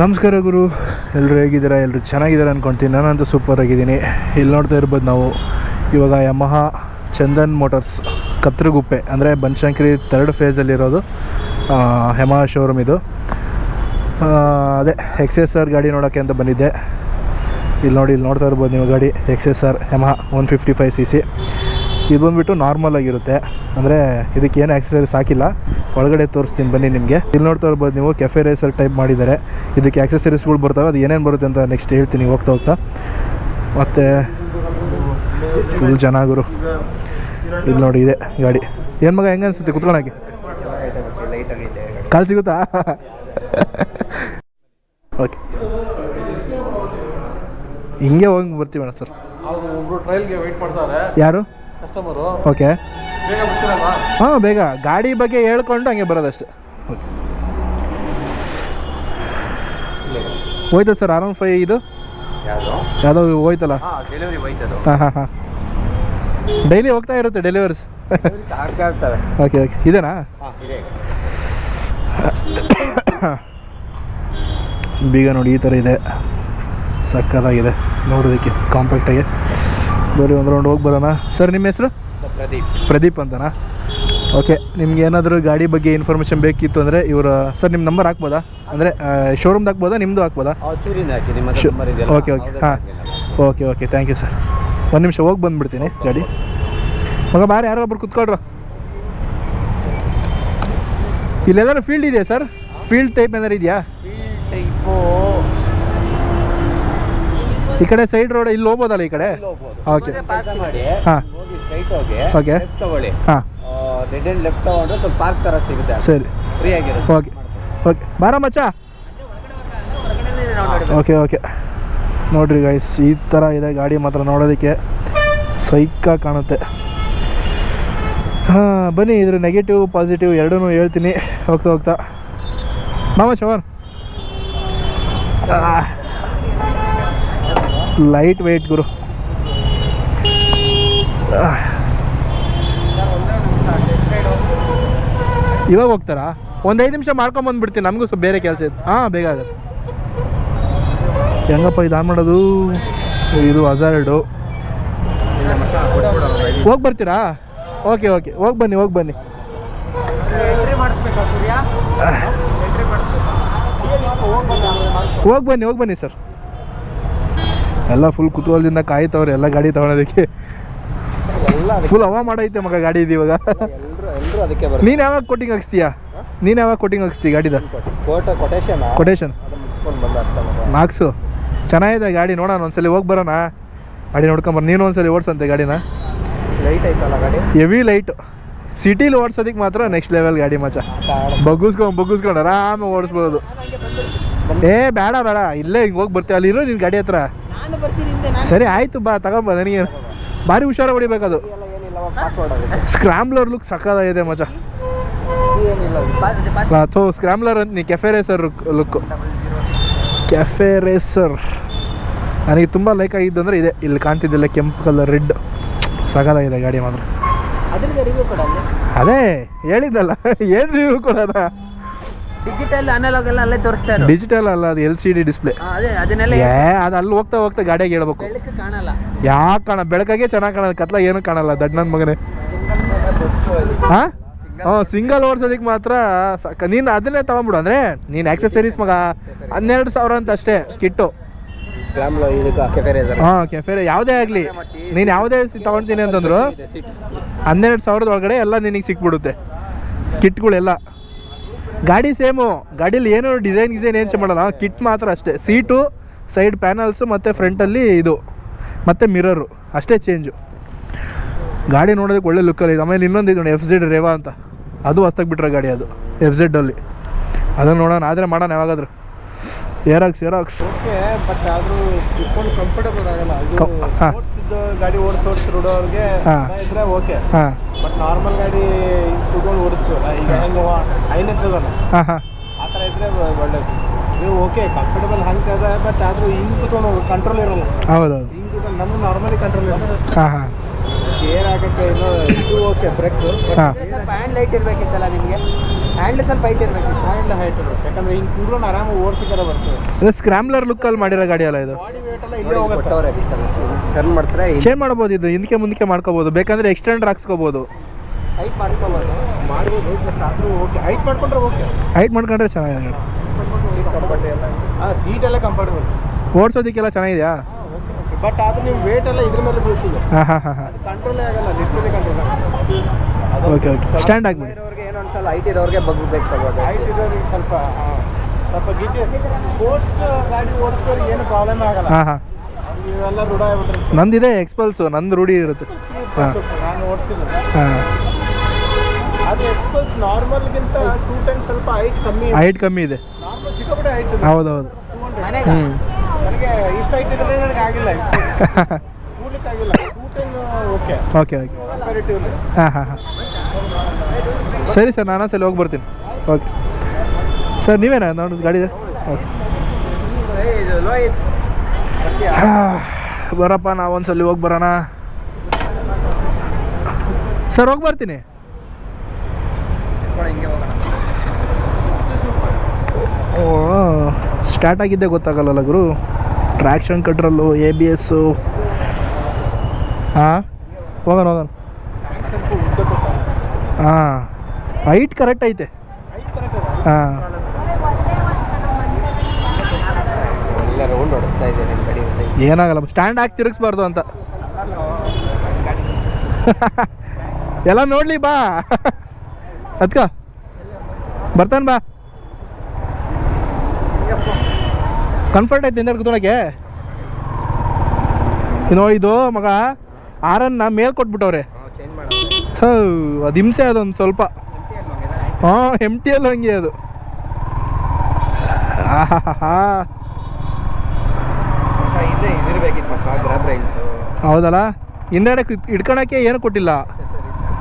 ನಮಸ್ಕಾರ ಗುರು. ಎಲ್ಲರೂ ಹೇಗಿದ್ದೀರಾ? ಎಲ್ಲರೂ ಚೆನ್ನಾಗಿದ್ದಾರೆ ಅಂದ್ಕೊಳ್ತೀನಿ ನಾನಂತೂ ಸೂಪರ್ ಆಗಿದ್ದೀನಿ. ಇಲ್ಲಿ ನೋಡ್ತಾ ಇರ್ಬೋದು ನಾವು ಇವಾಗ ಯಮಹ ಚಂದನ್ ಮೋಟರ್ಸ್ ಕತ್ರಗುಪ್ಪೆ, ಅಂದರೆ ಬನಶಂಕರಿ ತರ್ಡ್ ಫೇಸಲ್ಲಿರೋದು ಯಮಹ ಶೋರೂಮ್ ಇದು. ಅದೇ ಎಕ್ಸೆಸ್ ಆರ್ ಗಾಡಿ ನೋಡೋಕ್ಕೆ ಅಂತ ಬಂದಿದ್ದೆ. ಇಲ್ಲಿ ನೋಡಿ, ಇಲ್ಲಿ ನೋಡ್ತಾ ಇರ್ಬೋದು ನೀವು ಗಾಡಿ X S R Yamaha one fifty five C C ಇದು ಬಂದುಬಿಟ್ಟು ನಾರ್ಮಲ್ ಆಗಿರುತ್ತೆ. ಅಂದರೆ ಇದಕ್ಕೆ ಏನು ಆಕ್ಸಸರೀಸ್ ಹಾಕಿಲ್ಲ. ಒಳಗಡೆ ತೋರಿಸ್ತೀನಿ ಬನ್ನಿ ನಿಮಗೆ. ಇಲ್ಲಿ ನೋಡ್ತಾ ಇರ್ಬೋದು ನೀವು ಕೆಫೆ ರೇಸರ್ ಟೈಪ್ ಮಾಡಿದ್ದಾರೆ. ಇದಕ್ಕೆ ಆಕ್ಸಸರೀಸ್ಗಳು ಬರ್ತವೆ. ಅದು ಏನೇನು ಬರುತ್ತೆ ಅಂತ ನೆಕ್ಸ್ಟ್ ಹೇಳ್ತೀನಿ ಹೋಗ್ತಾ ಹೋಗ್ತಾ. ಮತ್ತು ಫುಲ್ ಜನಾಗರು. ಇಲ್ಲಿ ನೋಡಿ ಇದೆ ಗಾಡಿ. ಏನು ಮಗ ಹೆಂಗೆ ಅನಿಸುತ್ತೆ? ಕುತ್ಕೊಳಕ್ಕೆ ಕಾಲು ಸಿಗುತ್ತಾ? ಓಕೆ ಹಿಂಗೆ ಹೋಗಿ ಬರ್ತೀವಣ್ಣ ಸರ್. ಯಾರು? ಕಸ್ಟಮರು. ಓಕೆ. ಬೇಗ ಬರ್ತೀರಲ್ವಾ? ಹಾಂ ಬೇಗ. ಗಾಡಿ ಬಗ್ಗೆ ಹೇಳ್ಕೊಂಡು ಹಂಗೆ ಬರೋದಷ್ಟು. ಓಕೆ. ಹೋಯ್ತಾ ಸರ್ ಆರ್ ಒನ್ ಫೈ ಇದು? ಯಾವುದು? ಯಾವುದೋ ಹೋಯ್ತಲ್ಲ? ಹಾಂ ಡೆಲಿವರಿ ಹೋಯ್ತದು ಹಾಂ ಹಾಂ ಹಾಂ. ಡೈಲಿ ಹೋಗ್ತಾ ಇರುತ್ತೆ ಡೆಲಿವರ್ಸ್. ಆಗ್ತಾ ಇರ್ತವೆ ಓಕೆ ಓಕೆ. ಇದೇನಾ? ಹಾಂ ಇದೆ. ಬೀಗ ನೋಡಿ ಈ ಥರ ಇದೆ. ಸಕ್ಕತ್ತಾಗಿದೆ ನೋಡೋದಕ್ಕೆ ಕಾಂಪ್ಯಾಕ್ಟಾಗಿ ಬರೀ ಒಂದು ರೌಂಡ್ ಹೋಗಿ ಬರೋಣ. ಸರ್ ನಿಮ್ಮ ಹೆಸರು? ಪ್ರದೀಪ್. ಪ್ರದೀಪ್ ಅಂತನಾ? ಓಕೆ ನಿಮ್ಗೆ ಏನಾದರೂ ಗಾಡಿ ಬಗ್ಗೆ ಇನ್ಫಾರ್ಮೇಷನ್ ಬೇಕಿತ್ತು ಅಂದರೆ ಇವರು ಸರ್ ನಿಮ್ಮ ನಂಬರ್ ಹಾಕ್ಬೋದಾ? ಅಂದರೆ ಶೋರೂಮ್ದು ಹಾಕ್ಬೋದಾ ನಿಮ್ಮದು ಹಾಕ್ಬೋದಾ? ಓಕೆ ಓಕೆ ಹಾಂ. Okay okay thank you sir ಒಂದು ನಿಮಿಷ ಹೋಗಿ ಬಂದುಬಿಡ್ತೀನಿ ಗಾಡಿ. ಮಗ ಬಾರಿ ಯಾರೋ ಒಬ್ರು ಕುತ್ಕೊಳ್ರು. ಇಲ್ಲೆಲ್ಲಾರು ಫೀಲ್ಡ್ ಇದೆಯಾ ಸರ್ ಫೀಲ್ಡ್ ಟೈಪ್ ಏನಾರು ಇದೆಯಾ? ಈ ಕಡೆ ಸೈಡ್ ರೋಡ್ ಇಲ್ಲಿ ಹೋಗ್ಬೋದಲ್ಲ ಈ ಕಡೆ. ಓಕೆ ಮಾಡಿ ಹಾಂ. ಹೋಗಿ ಸ್ಟ್ರೈಟ್ ಹೋಗಿ Okay. ಲೆಫ್ಟ್ ತಗೊಳ್ಳಿ. ಹಾಂ. ರೆಡ್ ಎಂಡ್ ಲೆಫ್ಟ್ ತಗೊಂಡ್ರೆ ಸ್ವಲ್ಪ ಪಾರ್ಕ್ ಥರ ಸಿಗುತ್ತೆ ಸರಿ. ಫ್ರೀ ಆಗಿರುತ್ತೆ. ಓಕೆ ಓಕೆ ಬಾರ ಮಚ್ಚ. ಓಕೆ ಓಕೆ ನೋಡ್ರಿ ಗೈಸ್ ಈ ಥರ ಇದೆ ಗಾಡಿ ಮಾತ್ರ ನೋಡೋದಕ್ಕೆ. ಸೈಕ ಕಾಣುತ್ತೆ. ಹಾಂ ಬನ್ನಿ ಇದ್ರ ನೆಗೆಟಿವ್ ಪಾಸಿಟಿವ್ ಎರಡೂ ಹೇಳ್ತೀನಿ. ಹೋಗ್ತಾ ಹೋಗ್ತಾ. ಮಾಮ ಚವನ್ ಲೈಟ್ ವೆಯ್ಟ್ ಗುರು. ಇವಾಗ ಹೋಗ್ತಾರಾ? ಒಂದು ಐದು ನಿಮಿಷ ಮಾಡ್ಕೊಂಬಂದ್ಬಿಡ್ತೀನಿ ನಮಗೂ ಸ್ವಲ್ಪ ಬೇರೆ ಕೆಲಸ ಇತ್ತು. ಹಾಂ, ಬೇಗ ಆಗುತ್ತೆ. ಹೆಂಗಪ್ಪ ಇದು ಆನ್ ಮಾಡೋದು? ಇದು ಹಜಾರ್ಡು ಹೋಗಿ ಬರ್ತೀರಾ? ಓಕೆ ಓಕೆ ಹೋಗಿ ಬನ್ನಿ ಹೋಗಿ ಬನ್ನಿ. ಹೋಗಿ ಬನ್ನಿ ಹೋಗಿ ಬನ್ನಿ ಸರ್ ಎಲ್ಲ ಫುಲ್ ಕುತೂಹಲದಿಂದ ಕಾಯ್ತವ್ರೆ ಎಲ್ಲ ಗಾಡಿ ತಗೊಳೋದಕ್ಕೆ. ಫುಲ್ ಹವಾ ಮಾಡೈತೆ ಮಗ ಗಾಡಿ ಇದು ಇವಾಗ. ನೀನು ಯಾವಾಗ ಕೋಟಿಂಗ್ ಹಾಕ್ಸ್ತೀಯ? ನೀನು ಯಾವಾಗ ಕೋಟಿಂಗ್ ಹಾಕ್ಸ್ತೀಯ ಗಾಡಿದ? ಕೋಟ ಕೊಟೇಶನ್ ಮಾರ್ಕ್ಸು ಚೆನ್ನಾಗಿದೆ ಗಾಡಿ ನೋಡೋಣ ಒಂದ್ಸಲಿ ಹೋಗಿ ಬರೋಣ. ಗಾಡಿ ನೋಡ್ಕೊಂಬರ್ ನೀನು ಒಂದ್ಸಲಿ ಓಡಿಸಂತೆ ಗಾಡಿನ. ಲೈಟ್ ಐತಲ್ಲ ಗಾಡಿ? ಹೆವಿ ಲೈಟ್ ಸಿಟಿಲಿ ಓಡಿಸೋದಕ್ಕೆ ಮಾತ್ರ ನೆಕ್ಸ್ಟ್ ಲೆವೆಲ್ ಗಾಡಿ ಮಚ್ಚ ಬಗ್ಗಿಸ್ಕೊಂಡು ಬಗ್ಗಿಸ್ಕೊಂಡು ಆರಾಮಾಗಿ ಓಡಿಸ್ಬೋದು. ಏ ಬೇಡ ಬೇಡ. ಇಲ್ಲೇ ಹಿಂಗೆ ಹೋಗಿ ಬರ್ತೀವಿ ಅಲ್ಲಿ ಇರೋ ನಿನ್ನ ಗಾಡಿ ಹತ್ರ. ಸರಿ ಆಯ್ತು ಬಾ ತಗೊಂಬ ನನಗೆ ಭಾರಿ ಹುಷಾರ ಹೊಡಿಬೇಕದು ಸ್ಕ್ರಾಮ್ಲರ್ ಲುಕ್ ಸಕ್ಕದಾಗಿದೆ ಮಜಾ. ಅಥೋ ಸ್ಕ್ರಾಮ್ಲರ್ ಅಂತ ನೀ cafe racer look cafe racer ನನಗೆ ತುಂಬ ಲೈಕ್ ಆಗಿದ್ದು ಅಂದರೆ ಇದೆ ಇಲ್ಲಿ ಕಾಣ್ತಿದ್ದಿಲ್ಲ ಕೆಂಪು ಕಲರ್ ರೆಡ್ ಸಗದಾಗಿದೆ ಗಾಡಿ ಮಾತ್ರ. ಅದೇ ಹೇಳಿದ್ದಲ್ಲ ಏನು ರಿವ್ಯೂ ಕೊಡೋಣ ಡಿಜಿಟಲ್ ಅನಲಾಗ್ ಎಲ್ಲ ಅಲ್ಲೇ ತೋರಿಸ್ತಾ ಡಿಜಿಟಲ್ ಅಲ್ಲ ಅದು ಎಲ್ ಸಿ ಡಿ ಡಿಸ್ಪ್ಲೇ ಅದೇ ಅದನ್ನೆಲ್ಲ ಏ ಅದು ಅಲ್ಲಿ ಹೋಗ್ತಾ ಹೋಗ್ತಾ ಗಾಡಿಯಾಗಿ ಹೇಳ್ಬೇಕು. ಬೆಳಕು ಕಾಣಲ್ಲ. ಯಾಕೆ ಕಾಣ ಬೆಳಕಾಗೆ ಚೆನ್ನಾಗಿ ಕಾಣೋದು ಕತ್ಲ ಏನು ಕಾಣಲ್ಲ ದಡ್ ನನ್ನ ಮಗನೇ ಹಾಂ? ಹ್ಞೂ ಸಿಂಗಲ್ ಓಡಿಸೋದಕ್ಕೆ ಮಾತ್ರ ಸಾಕ. ನೀನು ಅದನ್ನೇ ತಗೊಂಬಿಡು ಅಂದರೆ ನೀನು ಆಕ್ಸೆಸರೀಸ್ ಮಗ ಹನ್ನೆರಡು ಸಾವಿರ ಅಂತ ಅಷ್ಟೇ ಕಿಟ್ಟು. ಹಾಂ ಕೆಫೆರೆ ಯಾವುದೇ ಆಗಲಿ. ನೀನು ಯಾವುದೇ ಸಿ- ತಗೊಳ್ತೀನಿ ಅಂತಂದ್ರು ಹನ್ನೆರಡು ಸಾವಿರದ ಒಳಗಡೆ ಎಲ್ಲ ನಿನಗೆ ಸಿಕ್ಬಿಡುತ್ತೆ. ಕಿಟ್ಗಳೆಲ್ಲ. ಗಾಡಿ ಸೇಮು. ಗಾಡೀಲಿ ಏನು ಡಿಸೈನ್ ಗಿಸೈನ್ ಏನು ಚೇಂಜ್ ಮಾಡಲ್ಲ. ಕಿಟ್ ಮಾತ್ರ ಅಷ್ಟೇ. ಸೀಟು ಸೈಡ್ ಪ್ಯಾನಲ್ಸು ಮತ್ತು ಫ್ರಂಟಲ್ಲಿ ಇದು. ಮತ್ತು ಮಿರರು. ಅಷ್ಟೇ ಚೇಂಜು. ಗಾಡಿ ನೋಡೋದಕ್ಕೆ ಒಳ್ಳೆ ಲುಕ್ಕಲ್ಲಿ ಇದೆ. ಆಮೇಲೆ ಇನ್ನೊಂದು ಇದು ಎಫ್ ಜೆಡ್ ರೇವಾ ಅಂತ. ಅದು ಹೊಸ್ದಾಗಿ ಬಿಟ್ರೆ ಗಾಡಿ ಅದು ಎಫ್ ಜೆಡ್ಡಲ್ಲಿ ಅದನ್ನು ನೋಡೋಣ. ಆದರೆ ಮಾಡೋಣ ಯಾವಾಗಾದರೂ. ಏರಾಕ್ಸ್ ಏರಾಕ್ಸ್ ಓಕೆ ಬಟ್ ಆದರೂ ಕುತ್ಕೊಂಡು ಕಂಫರ್ಟಬಲ್ ಆಗಲ್ಲ. ಹಾಂ. ಗಾಡಿ ಓಡಿಸಿ ಓಡಿಸಿ ರೋಡೋರ್ಗೆ ಹಾ. ಓಕೆ ಹಾಂ. ನಾರ್ಮಲ್ ಗಾಡಿ ತಗೊಂಡು ಓಡಿಸ್ತೀವಲ್ಲ ಈಗ ಹೆಂಗ ಅದಲ್ಲ ಹಾಂ ಹಾಂ. ಆ ಥರ ಇದ್ರೆ ಒಳ್ಳೇದು. ನೀವು ಓಕೆ ಕಂಫರ್ಟಬಲ್ ಹಂಗೆ ಅದ ಬಟ್ ಆದ್ರೂ ಹಿಂಗೆ ಹೋಗಿ ಕಂಟ್ರೋಲ್ ಇರಲ್ಲ. ಹೌದು ಹಿಂಗೆ ಕುತ್ಕೊಂಡು ನಮ್ಗೆ ನಾರ್ಮಲಿ ಕಂಟ್ರೋಲ್ ಇರಲ್ಲ. ಹಾಂ ಹಾಂ. ಗೇರ್ ಹಾಕಕ್ಕೆ ಇದು ಓಕೆ ಬ್ರೇಕ್ ಸ್ವಲ್ಪ ಹ್ಯಾಂಡ್ ಲೈಟ್ ಇರಬೇಕಿತ್ತಲ್ಲ ನಿಮಗೆ? ಹ್ಯಾಂಡ್ಲ್ ಸ್ವಲ್ಪ ಹೈಟ್ ಇರಬೇಕು ಹ್ಯಾಂಡ್ ಹೈಟ್ ಇರಬೇಕು ಯಾಕಂದ್ರೆ ಹಿಂಗೆ ಕೂಡ ಆರಾಮಾಗಿ ಓಡಿಸಿದಾರೆ ಬರ್ತದೆ. ಇದು ಸ್ಕ್ರಾಮ್ಲರ್ ಲುಕ್ಕಲ್ಲಿ ಮಾಡಿರೋ ಗಾಡಿ ಅಲ್ಲ ಇದು? ಬಾಡಿ ವೇಟ್ ಎಲ್ಲ ಇಲ್ಲೇ ಹೋಗುತ್ತೆ. ಟರ್ನ್ ಮಾಡ್ತಾರೆ ಚೇಂಜ್ ಮಾಡ್ಬೋದು ಇದು. ಹಿಂದಕ್ಕೆ ಮುಂದಕ್ಕೆ ಮಾಡ್ಕೋಬೋದು. ಬೇಕಂದ್ರೆ ಎಕ್ಸ್ಟೆಂಡ್ ಹಾಕ್ಸ್ಕೋಬೋದು ಹೈಟ್ ಮಾಡ್ಕೋಬೋದು. ಮಾಡ್ಬೋದು ಬಟ್ ಆದರೂ ಓಕೆ ಹೈಟ್ ಮಾಡ್ಕೊಂಡ್ರೆ ಓಕೆ ಹೈಟ್ ಮಾಡ್ಕೊಂಡ್ರೆ ಚೆನ್ನಾಗಿದೆ. ಹಾಂ ಸೀಟ್ ಎಲ್ಲ ಕಂಫರ್ಟಬಲ್ ಓಡಿಸೋದಕ್ಕೆಲ್ಲ ಚೆನ್ನಾಗಿದೆಯಾ? ಬಟ್ ಆದ್ರೆ ನೀವು ವೇಟ್ ಎಲ್ಲ ಇದ್ರ ಮೇಲೆ ಬೀಳ್ತಿದೆ ಹಾಂ ಹಾಂ ಹಾಂ ಹಾಂ. ಕಂಟ್ರೋಲೇ ಆಗಲ್ಲ ಲಿಟ್ರಲಿ ಕಂಟ್ರೋಲ್ ಆಗಲ್ಲ. ಓಕೆ ಓಕೆ ಸ್ಟ್ಯಾಂಡ್ ಆಗಿಬಿಡಿ. ಇರೋರಿಗೆ ಏನೋ ಅನ್ಸಲ್ಲ ಹೈಟ್ ಇರೋರಿಗೆ ಬಗ್ಬೇಕು ಸ್ವಲ್ಪ ಐಟಿ ಇರೋರಿಗೆ ಸ್ವಲ್ಪ ಸ್ವಲ್ಪ ಗಿಟ್ಟಿ ಸ್ಪೋರ್ಟ್ಸ್ ಗಾಡಿ ಓಡಿಸೋರಿಗೆ ಏನು ಪ್ರಾಬ್ಲಮ್ ಆಗಲ್ಲ. ಹಾಂ ಹಾಂ. ಇವೆಲ್ಲ ರೂಢ ಆಗ್ಬಿಟ್ರೆ ನಂದಿದೆ ಎಕ್ಸ್ಪಲ್ಸು ನಂದು ರೂಢಿ ಇರುತ್ತೆ. ಹಾಂ. ನಾನು ಓಡಿಸಿಲ್ಲ. ಹಾಂ. ಅದು ಎಕ್ಸ್ಪಲ್ಸ್ ನಾರ್ಮಲ್ಗಿಂತ ಟೂ ಟೈಮ್ ಸ್ವಲ್ಪ ಹೈಟ್ ಕಮ್ಮಿ ಹೈಟ್ ಕಮ್ಮಿ ಇದೆ. ನಾರ್ಮಲ್ ಸಿಕ್ಕಾಪಟ್ಟೆ ಹೈಟ್ ಹೌದೌದು. ಹ್ಞೂ ನನಗೆ ಇಷ್ಟ ಹೈಟ್ ಇದ್ರೆ ನನಗೆ ಆಗಿಲ್ಲ ಕೂಡ್ಲಿಕ್ಕೆ ಆಗಿಲ್ಲ. Two time okay okay okay comparatively ಹಾಂ ಹಾಂ ಹಾಂ. ಸರಿ ಸರ್ ನಾನು ಸಲ ಹೋಗಿ ಬರ್ತೀನಿ ಓಕೆ ಸರ್ ನೀವೇನಾ? ನೋಡೋದು ಗಾಡಿ ಇದೆ. ಓಕೆ ಬರಪ್ಪ, ನಾವು ಒಂದ್ಸಲಿ ಹೋಗಿ ಬರೋಣ. ಸರ್, ಹೋಗಿ ಬರ್ತೀನಿ. ಓ, ಸ್ಟಾರ್ಟ್ ಆಗಿದ್ದೆ ಗೊತ್ತಾಗಲ್ಲಲ್ಲ ಗುರು. ಟ್ರ್ಯಾಕ್ಷನ್ ಕಟ್ರಲ್ಲು ಎ ಬಿ ಎಸ್ಸು ಹಾಂ? ಹೋಗೋಣ ಹೋಗೋಣ. ಹಾಂ. ಹೈಟ್ ಕರೆಕ್ಟ್ ಐತೆ. ಹಾಂ. ಎಲ್ಲ ರೌಂಡ್ ಹೊಡಿಸ್ತಾ ಇದೆ ನಿಮ್ಮ ಏನಾಗಲ್ಲ ಸ್ಟ್ಯಾಂಡ್ ಹಾಕಿ ತಿರುಗಿಸ್ಬಾರ್ದು ಅಂತ. ಎಲ್ಲ ನೋಡ್ಲಿ ಬಾ. ಅದ್ಕ ಬರ್ತಾನೆ ಬಾ. ಕಂಫರ್ಟ್ ಐತೆ ಹಿಂದೆ ಕೂತ್ಕೊಳಕ್ಕೆ? ಇನ್ನು ಇದು ಮಗ ಆರನ್ನ ಮೇಲ್ ಕೊಟ್ಬಿಟ್ಟವ್ರೆ. ಅದು ಹಿಂಸೆ ಅದೊಂದು ಸ್ವಲ್ಪ. ಹಾಂ ಎಂ ಟಿ ಎಲ್ ಹಂಗೆ ಅದು. ಆಹಾಹಾ ಇದಿರ್ಬೇಕಿತ್ತು ಮಚ್ಚ ಹೌದಲ್ಲ? ಹಿಂದೆಡೆ ಇಟ್ಕೊಳಕ್ಕೆ ಏನು ಕೊಟ್ಟಿಲ್ಲ.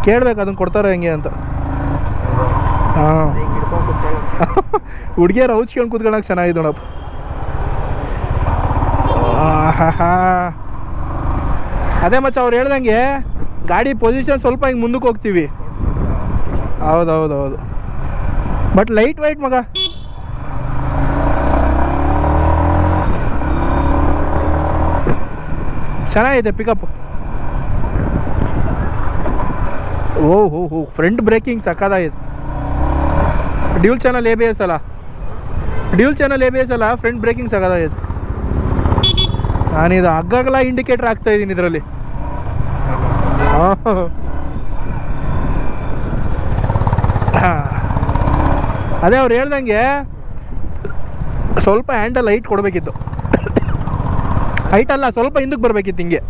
ಕೇಳ್ಬೇಕು ಅದನ್ನ ಕೊಡ್ತಾರೋ ಹೆಂಗೆ ಅಂತ. ಹಾಂ. ಹುಡುಗಿಯರು ಔಚ್ಕೊಂಡು ಕೂತ್ಕೊಳಕ್ಕೆ ಚೆನ್ನಾಗಿದೆ ನೋಡಪ್ಪ. ಅದೇ ಮಚ್ಚ ಅವ್ರು ಹೇಳ್ದಂಗೆ ಗಾಡಿ ಪೊಸಿಷನ್ ಸ್ವಲ್ಪ ಹಿಂಗೆ ಮುಂದಕ್ಕೆ ಹೋಗ್ತೀವಿ. ಹೌದೌದೌದು ಹೌದು? ಹೌದು ಬಟ್ ಲೈಟ್ ವೈಟ್ ಮಗ. ಚೆನ್ನಾಗಿದೆ ಪಿಕಪ್ ಓ, ಹೋ ಹೋ front braking ಸಕ್ಕದಾಗಿದೆ dual channel A B S ಅಲ್ಲ? Dual channel A B S ಅಲ್ಲ ಫ್ರಂಟ್ ಬ್ರೇಕಿಂಗ್ ಸಕ್ಕದಾಗಿದೆ ನಾನಿದು ಹಗ್ಗಲ ಇಂಡಿಕೇಟರ್ ಆಗ್ತಾ ಇದ್ದೀನಿ ಇದರಲ್ಲಿ. ಅದೇ ಅವ್ರು ಹೇಳ್ದಂಗೆ ಸ್ವಲ್ಪ ಹ್ಯಾಂಡಲ್ ಲೈಟ್ ಕೊಡಬೇಕಿತ್ತು. ಹೈಟ್ ಅಲ್ಲ, ಸ್ವಲ್ಪ ಹಿಂದಕ್ಕೆ ಬರ್ಬೇಕಿತ್ತು ಹಿಂಗೆ.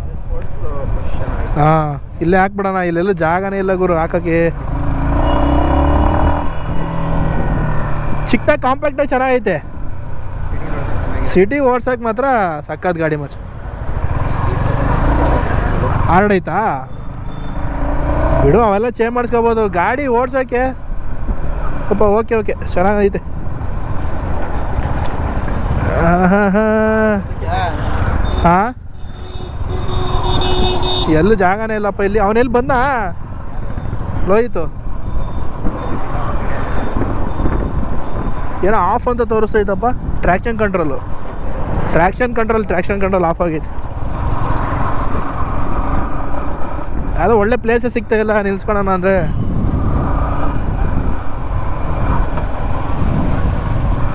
ಹಾಂ, ಇಲ್ಲೇ ಹಾಕ್ಬಿಡೋಣ, ಇಲ್ಲೆಲ್ಲೂ ಜಾಗನೇ ಇಲ್ಲ ಗುರು, ಹಾಕಕ್ಕೆ. ಚಿಕ್ಕದಾಗಿ ಕಾಂಪ್ಯಾಕ್ಟಾಗಿ ಚೆನ್ನಾಗೈತೆ. ಸಿಟಿ ಓಡ್ಸೋಕೆ ಮಾತ್ರ ಸಕ್ಕತ್ ಗಾಡಿ ಮಚ್ ಆರ್ಡೈತಾ ಬಿಡು, ಅವೆಲ್ಲ ಚೇಂಜ್ ಮಾಡಿಸ್ಕೋಬೋದು. ಗಾಡಿ ಓಡ್ಸೋಕ್ಕೆ ಸ್ವಲ್ಪ ಓಕೆ ಓಕೆ ಚೆನ್ನಾಗೈತೆ. ಹಾಂ ಎಲ್ಲೂ ಜಾಗನೇ ಇಲ್ಲಪ್ಪ, ಇಲ್ಲಿ ಅವನೆಲ್ಲಿ ಬಂದ? ಲೋಯ್ತು ಏನೋ ಆಫ್ ಅಂತ ತೋರಿಸ್ತೈತಪ್ಪ traction control traction control traction control off ಆಗೈತೆ. ಅದು ಒಳ್ಳೆ ಪ್ಲೇಸೇ ಸಿಗ್ತಾ ಇಲ್ಲ, ನಿಲ್ಸ್ಕೊಳೋಣ ಅಂದರೆ.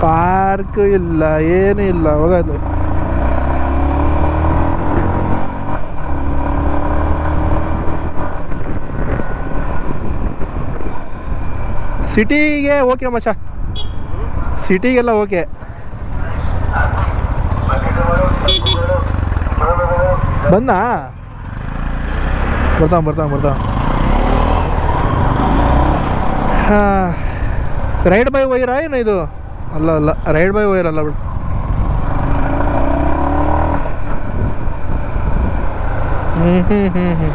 ಪಾರ್ಕ್ ಇಲ್ಲ, ಏನೂ ಇಲ್ಲ, ಹೋಗೋದು. ಸಿಟಿಗೆ ಓಕೆ ಮಚ್ಚ. ಸಿಟಿಗೆಲ್ಲ ಓಕೆ. ಬಂದ? ಬರ್ತಾವ ಬರ್ತಾವ ಬರ್ತಾವ ರೈಡ್ ಬೈ ವೈರಾ ಏನು ಇದು? ಅಲ್ಲ ಅಲ್ಲ. ರೈಡ್ ಬೈ ವೈರ್ ಅಲ್ಲ ಬಿಡು. ಹ್ಞೂ ಹ್ಞೂ ಹ್ಞೂ ಹ್ಞೂ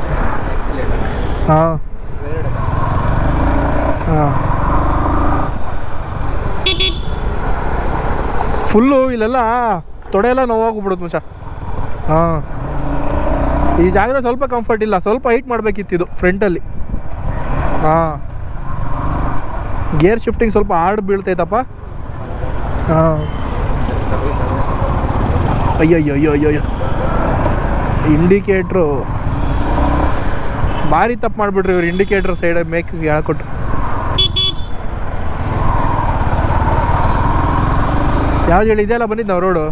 ಹಾಂ. ಹಾಂ. ಫುಲ್ಲು ಇಲ್ಲೆಲ್ಲ ತೊಡೆ ಎಲ್ಲ ನೋವಾಗ್ಬಿಡುತ್ತೆ ಮಚ್ಚ. ಹಾಂ. ಈ ಜಾಗದಲ್ಲಿ ಸ್ವಲ್ಪ ಕಂಫರ್ಟ್ ಇಲ್ಲ, ಸ್ವಲ್ಪ ಹೈಟ್ ಮಾಡಬೇಕಿತ್ತು ಇದು ಫ್ರಂಟಲ್ಲಿ ಹಾಂ. ಗೇರ್ ಶಿಫ್ಟಿಂಗ್ ಸ್ವಲ್ಪ ಹಾರ್ಡ್ ಬೀಳ್ತೈತಪ್ಪ. ಹಾಂ. ಅಯ್ಯೋ ಅಯ್ಯೋ ಅಯ್ಯೋ ಅಯ್ಯೋ ಇಂಡಿಕೇಟ್ರು ಭಾರಿ ತಪ್ಪು ಮಾಡಿಬಿಟ್ರಿ ಇವ್ರು ಇಂಡಿಕೇಟ್ರ್ ಸೈಡ್ ಮೇಕ್ ಹೇಳ್ಕೊಟ್ಟು ಯಾವ್ದು ಹೇಳಿ? ಇದೆಲ್ಲ ಬಂದಿದ್ದು ನಾವು ರೋಡು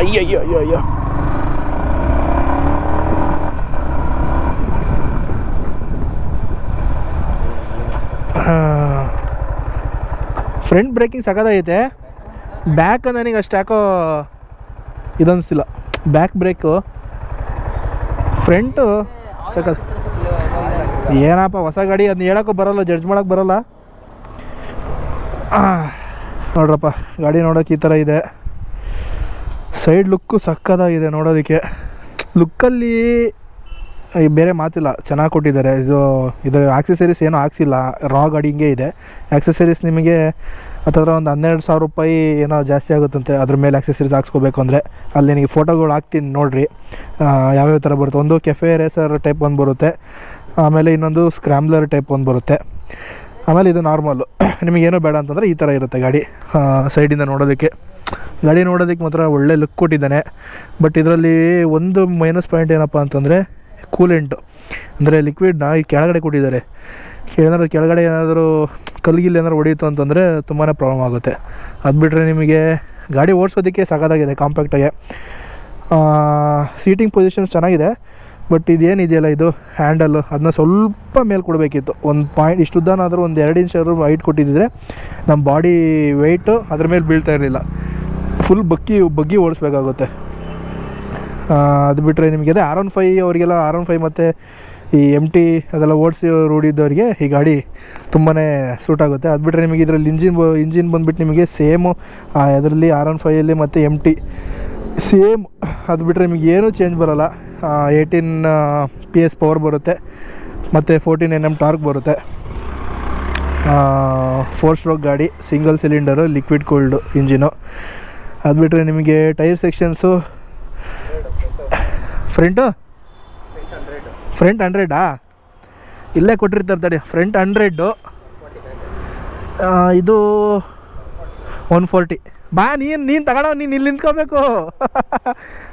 ಅಯ್ಯಯ್ಯೋ ಅಯ್ಯೋ ಅಯ್ಯೋ ಫ್ರಂಟ್ ಬ್ರೇಕಿಂಗ್ ಸಕದಾಗೈತೆ ಬ್ಯಾಕ್ ನನಗೆ ಅಷ್ಟು ಯಾಕೋ ಇದನ್ನಿಸ್ತಿಲ್ಲ ಬ್ಯಾಕ್ ಬ್ರೇಕು ಫ್ರಂಟು ಸಖತ್. ಏನಪ್ಪ, ಹೊಸ ಗಾಡಿ ಅದನ್ನ ಹೇಳೋಕ್ಕೂ ಬರಲ್ಲ ಜಡ್ಜ್ ಮಾಡೋಕ್ಕೆ ಬರಲ್ಲ. ನೋಡ್ರಪ್ಪ, ಗಾಡಿ ನೋಡೋಕೆ ಈ ಥರ ಇದೆ. ಸೈಡ್ ಲುಕ್ಕು ಸಕ್ಕತ್ತಾಗಿದೆ ನೋಡೋದಕ್ಕೆ. ಲುಕ್ಕಲ್ಲಿ ಬೇರೆ ಮಾತಿಲ್ಲ, ಚೆನ್ನಾಗಿ ಕೊಟ್ಟಿದ್ದಾರೆ. ಇದು, ಇದರ ಆಕ್ಸೆಸರೀಸ್ ಏನೂ ಹಾಕ್ಸಿಲ್ಲ. ರಾ ಗಾಡಿ ಹಿಂಗೆ ಇದೆ. ಆಕ್ಸೆಸರೀಸ್ ನಿಮಗೆ ಹತ್ತಿರ ಒಂದು ಹನ್ನೆರಡು ಸಾವಿರ ರೂಪಾಯಿ ಏನೋ ಜಾಸ್ತಿ ಆಗುತ್ತಂತೆ. ಅದ್ರ ಮೇಲೆ ಆಕ್ಸೆಸರೀಸ್ ಹಾಕ್ಸ್ಕೋಬೇಕು ಅಂದರೆ. ಅಲ್ಲಿ ನಿಮಗೆ ಫೋಟೋಗಳು ಹಾಕ್ತೀನಿ, ನೋಡಿರಿ. ಯಾವ್ಯಾವ ಥರ ಬರುತ್ತೆ? ಒಂದು ಕೆಫೆ ರೇಸರ್ ಟೈಪ್ ಒಂದು ಬರುತ್ತೆ. ಆಮೇಲೆ ಇನ್ನೊಂದು ಸ್ಕ್ರ್ಯಾಮ್ಲರ್ ಟೈಪ್ ಒಂದು ಬರುತ್ತೆ. ಆಮೇಲೆ ಇದು ನಾರ್ಮಲ್ಲು ನಿಮಗೇನು ಬೇಡ ಅಂತಂದರೆ ಈ ಥರ ಇರುತ್ತೆ ಗಾಡಿ. ಸೈಡಿಂದ ನೋಡೋದಕ್ಕೆ. ಗಾಡಿ ನೋಡೋದಕ್ಕೆ ಮಾತ್ರ ಒಳ್ಳೆ ಲುಕ್ ಕೊಟ್ಟಿದ್ದಾನೆ. ಬಟ್ ಇದರಲ್ಲಿ ಒಂದು ಮೈನಸ್ ಪಾಯಿಂಟ್ ಏನಪ್ಪ ಅಂತಂದರೆ ಕೂಲೆಂಟು ಅಂದರೆ ಲಿಕ್ವಿಡ್ನ ಈ ಕೆಳಗಡೆ ಕೊಟ್ಟಿದ್ದಾರೆ. ಏನಾದ್ರು ಕೆಳಗಡೆ ಏನಾದರೂ ಕಲ್ಗಿಲ್ ಏನಾದ್ರು ಹೊಡೆಯಿತು ಅಂತಂದರೆ ತುಂಬಾ ಪ್ರಾಬ್ಲಮ್ ಆಗುತ್ತೆ. ಅದು ಬಿಟ್ಟರೆ ನಿಮಗೆ ಗಾಡಿ ಓಡಿಸೋದಕ್ಕೆ ಸಾಕಾಗಿದೆ ಕಾಂಪ್ಯಾಕ್ಟಾಗೆ ಸೀಟಿಂಗ್ ಪೊಸಿಷನ್ಸ್ ಚೆನ್ನಾಗಿದೆ. ಬಟ್ ಇದೇನಿದೆಯಲ್ಲ ಇದು ಹ್ಯಾಂಡಲ್ಲು ಅದನ್ನ ಸ್ವಲ್ಪ ಮೇಲೆ ಕೊಡಬೇಕಿತ್ತು. ಒಂದು ಪಾಯಿಂಟ್ ಇಷ್ಟು ಉದ್ದನಾದರೂ ಒಂದು ಎರಡು ಇಂಚರು ಹೈಟ್ ಕೊಟ್ಟಿದ್ದರೆ ನಮ್ಮ ಬಾಡಿ ವೆಯ್ಟು ಅದ್ರ ಮೇಲೆ ಬೀಳ್ತಾ ಇರಲಿಲ್ಲ. ಫುಲ್ ಬಗ್ಗಿ ಬಗ್ಗಿ ಓಡಿಸ್ಬೇಕಾಗುತ್ತೆ. ಅದು ಬಿಟ್ಟರೆ ನಿಮಗೆ ಅದೇ ಆರ್ ಒನ್ ಫೈ ಅವರಿಗೆಲ್ಲ ಆರ್ ಒನ್ ಫೈ ಮತ್ತು ಈ ಎಂ ಟಿ ಅದೆಲ್ಲ ಓಡಿಸಿ ರೂಢಿದ್ದವರಿಗೆ ಈ ಗಾಡಿ ತುಂಬಾ ಸೂಟ್ ಆಗುತ್ತೆ. ಅದು ಬಿಟ್ಟರೆ ನಿಮಗೆ ಇದರಲ್ಲಿ ಇಂಜಿನ್ ಇಂಜಿನ್ ಬಂದುಬಿಟ್ಟು ನಿಮಗೆ ಸೇಮು ಅದರಲ್ಲಿ ಆರ್ ಒನ್ ಫೈಯಲ್ಲಿ ಮತ್ತು ಎಂ ಟಿ ಸೇಮ್, ಅದು ಬಿಟ್ಟರೆ ನಿಮಗೆ ಏನೂ ಚೇಂಜ್ ಬರೋಲ್ಲ. ಏಯ್ಟೀನ್ ಪಿ ಎಸ್ ಪವರ್ ಬರುತ್ತೆ. ಮತ್ತು ಫೋರ್ಟೀನ್ ಎನ್ ಎಂ ಟಾರ್ಕ್ ಬರುತ್ತೆ. ಫೋರ್ ಸ್ಟ್ರೋಕ್ ಗಾಡಿ single cylinder liquid cooled engine ಅದು ಬಿಟ್ಟರೆ ನಿಮಗೆ ಟೈರ್ ಸೆಕ್ಷನ್ಸು ಫ್ರಂಟು ಫ್ರಂಟ್ ಹಂಡ್ರೆಡಾ ಇಲ್ಲೇ ಕೊಟ್ಟಿರ್ತಾರೆ ತಡಿ ಫ್ರಂಟ್ ಹಂಡ್ರೆಡ್ಡು ಇದು ಒನ್ ಫೋರ್ಟಿ ಬಾ, ನೀನು ನೀನು ತಗೊಳೋ ನೀನು ಇಲ್ಲಿ ನಿಂತ್ಕೋಬೇಕು.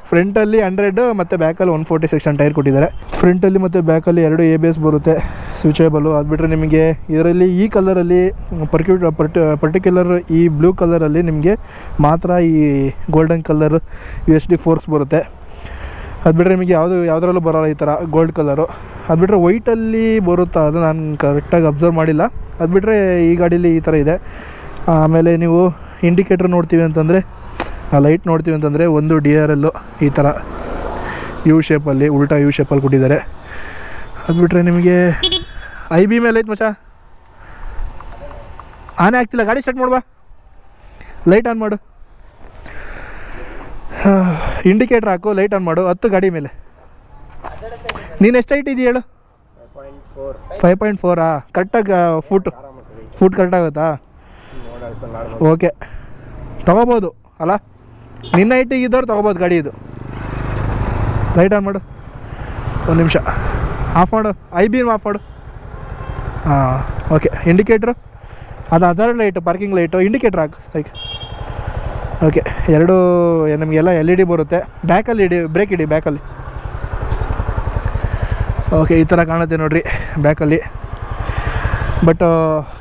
ಫ್ರಂಟಲ್ಲಿ ಹಂಡ್ರೆಡ್ ಮತ್ತು ಬ್ಯಾಕಲ್ಲಿ ಒನ್ ಫೋರ್ಟಿ ಸೆಕ್ಷನ್ ಟೈರ್ ಕೊಟ್ಟಿದ್ದಾರೆ. ಫ್ರಂಟಲ್ಲಿ ಮತ್ತು ಬ್ಯಾಕಲ್ಲಿ ಎರಡು ಎ ಬಿ ಎಸ್ ಬರುತ್ತೆ ಸ್ವಿಚೇಬಲು ಅದು ಬಿಟ್ಟರೆ ನಿಮಗೆ ಇದರಲ್ಲಿ ಈ ಕಲರಲ್ಲಿ ಪರ್ಕ್ಯೂ ಪರ್ಟಿ ಪರ್ಟಿಕ್ಯುಲರ್ ಈ ಬ್ಲೂ ಕಲರಲ್ಲಿ ನಿಮಗೆ ಮಾತ್ರ ಈ golden colour U S D forks ಬರುತ್ತೆ. ಅದು ಬಿಟ್ಟರೆ ನಿಮಗೆ ಯಾವುದು ಯಾವುದರಲ್ಲೂ ಬರೋಲ್ಲ ಈ ಥರ ಗೋಲ್ಡ್ ಕಲರು ಅದು ಬಿಟ್ಟರೆ ವೈಟಲ್ಲಿ ಬರುತ್ತಾ ಅದು ನಾನು ಕರೆಕ್ಟಾಗಿ ಅಬ್ಸರ್ವ್ ಮಾಡಿಲ್ಲ. ಅದು ಬಿಟ್ಟರೆ ಈ ಗಾಡೀಲಿ ಈ ಥರ ಇದೆ. ಆಮೇಲೆ ನೀವು ಇಂಡಿಕೇಟ್ರ್ ನೋಡ್ತೀವಿ ಅಂತಂದರೆ ಆ ಲೈಟ್ ನೋಡ್ತೀವಿ ಅಂತಂದರೆ ಒಂದು ಡಿ ಆರ್ ಎಲ್ಲು ಈ ಥರ ಯು ಶೇಪಲ್ಲಿ ಉಲ್ಟಾ ಯು ಶೇಪಲ್ಲಿ ಕೊಟ್ಟಿದ್ದಾರೆ. ಅದು ಬಿಟ್ಟರೆ ನಿಮಗೆ ಐ ಬಿ ಮೇಲೆ ಐತೆ ಮಚ ಆನೆ ಆಗ್ತಿಲ್ಲ ಗಾಡಿ ಸ್ಟಾರ್ಟ್ ಮಾಡುವ. ಲೈಟ್ ಆನ್ ಮಾಡು. ಇಂಡಿಕೇಟ್ರ್ ಹಾಕು ಲೈಟ್ ಆನ್ ಮಾಡು. ಹತ್ತು ಗಾಡಿ ಮೇಲೆ. ನೀನು ಎಷ್ಟು ಐಟ್ ಇದೆಯಾ ಹೇಳು? ಫೈವ್ ಪಾಯಿಂಟ್ ಫೋರಾ ಕರೆಕ್ಟಾಗಿ ಫುಟ್ ಫುಟ್ ಕರೆಕ್ಟ್ ಆಗುತ್ತಾ? ಓಕೆ. ತಗೋಬೋದು, ಅಲ್ಲ? ನಿನ್ನ ಹೈಟಿಗೆ ಇದ್ದವ್ರು ತಗೋಬೋದು ಗಾಡಿ ಇದು. ಲೈಟ್ ಆನ್ ಮಾಡು. ಒಂದು ನಿಮಿಷ. ಆಫ್ ಮಾಡು. ಐ ಬೀಮ್ ಆಫ್ ಮಾಡು. ಹಾಂ, ಓಕೆ. ಇಂಡಿಕೇಟ್ರು ಅದು other light parking light indicator ಹಾಕು ಲೈಕ್ ಓಕೆ, ಎರಡು ನಮಗೆಲ್ಲ ಎಲ್ ಇ ಡಿ ಬರುತ್ತೆ. ಬ್ಯಾಕಲ್ಲಿ ಇಡಿ ಬ್ರೇಕ್ ಇಡಿ ಬ್ಯಾಕಲ್ಲಿ ಓಕೆ, ಈ ಥರ ಕಾಣುತ್ತೆ ನೋಡಿರಿ ಬ್ಯಾಕಲ್ಲಿ ಬಟ್